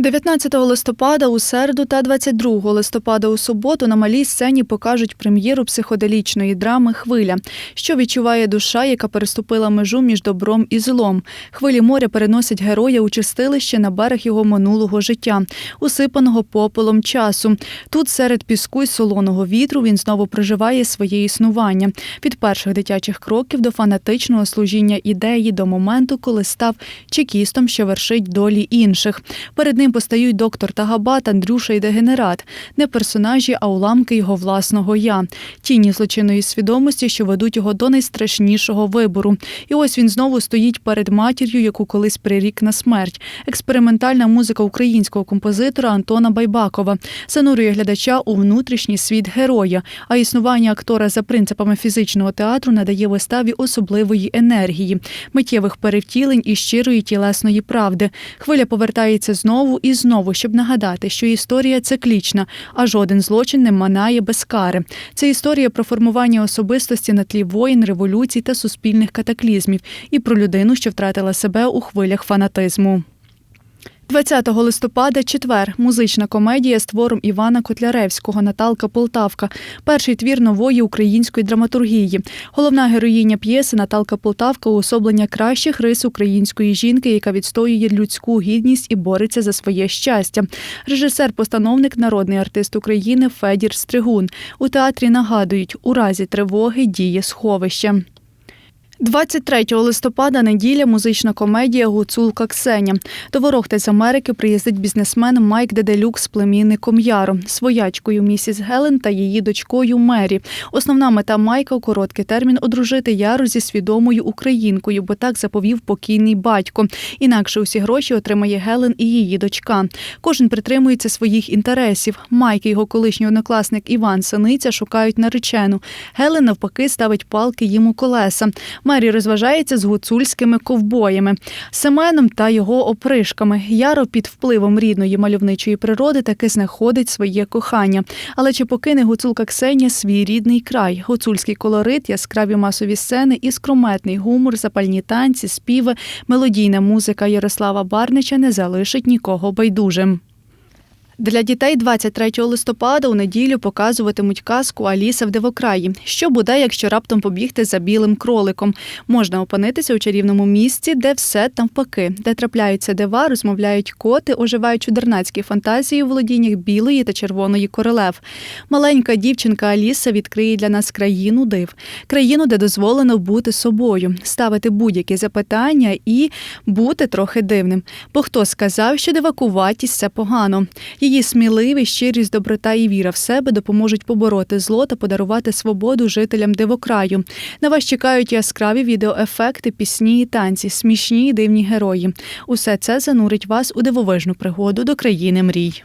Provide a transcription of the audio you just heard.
19 листопада у середу та 22 листопада у суботу на малій сцені покажуть прем'єру психоделічної драми Хвиля, що відчуває душа, яка переступила межу між добром і злом. Хвилі моря переносять героя у чистилище на берег його минулого життя, усипаного попелом часу. Тут серед піску й солоного вітру він знову проживає своє існування від перших дитячих кроків до фанатичного служіння ідеї до моменту, коли став чекістом, що вершить долі інших. Перед ним постають доктор Тагабат, Андрюша і дегенерат, не персонажі, а уламки його власного я, тіні злочинної свідомості, що ведуть його до найстрашнішого вибору. І ось він знову стоїть перед матір'ю, яку колись прирік на смерть. Експериментальна музика українського композитора Антона Байбакова занурює глядача у внутрішній світ героя, а існування актора за принципами фізичного театру надає виставі особливої енергії, миттєвих перевтілень і щирої тілесної правди. Хвиля повертається знову і знову, щоб нагадати, що історія циклічна, а жоден злочин не манає без кари. Це історія про формування особистості на тлі воїн, революцій та суспільних катаклізмів, і про людину, що втратила себе у хвилях фанатизму. 20 листопада, четвер, музична комедія з твором Івана Котляревського Наталка Полтавка, перший твір нової української драматургії. Головна героїня п'єси Наталка Полтавка уособлення кращих рис української жінки, яка відстоює людську гідність і бореться за своє щастя. Режисер-постановник, народний артист України Федір Стригун. У театрі нагадують, у разі тривоги діє сховище. 23 листопада неділя музична комедія Гуцулка Ксеня. До Ворохти з Америки приїздить бізнесмен Майк Деделюк з племінником Яро, своячкою місіс Гелен та її дочкою Мері. Основна мета Майка у короткий термін одружити Яру зі свідомою українкою, бо так заповів покійний батько. Інакше усі гроші отримає Гелен і її дочка. Кожен притримується своїх інтересів. Майк і його колишній однокласник Іван Синиця шукають наречену. Гелен навпаки ставить палки їм у колеса. Мері розважається з гуцульськими ковбоями, Семеном та його опришками. Яро під впливом рідної мальовничої природи таки знаходить своє кохання. Але чи покине гуцулка Ксенія свій рідний край? Гуцульський колорит, яскраві масові сцени, іскрометний гумор, запальні танці, співи, мелодійна музика Ярослава Барнича не залишить нікого байдужим. Для дітей 23 листопада у неділю показуватимуть казку Аліса в Дивокраї. Що буде, якщо раптом побігти за білим кроликом? Можна опинитися у чарівному місці, де все навпаки, де трапляються дива, розмовляють коти, оживають чудернацькі фантазії у володіннях білої та червоної королев. Маленька дівчинка Аліса відкриє для нас країну див, країну, де дозволено бути собою, ставити будь-які запитання і бути трохи дивним. Бо хто сказав, що дивакуватість це погано? Її сміливість, щирість, доброта і віра в себе допоможуть побороти зло та подарувати свободу жителям дивокраю. На вас чекають яскраві відеоефекти, пісні і танці, смішні і дивні герої. Усе це занурить вас у дивовижну пригоду до країни мрій.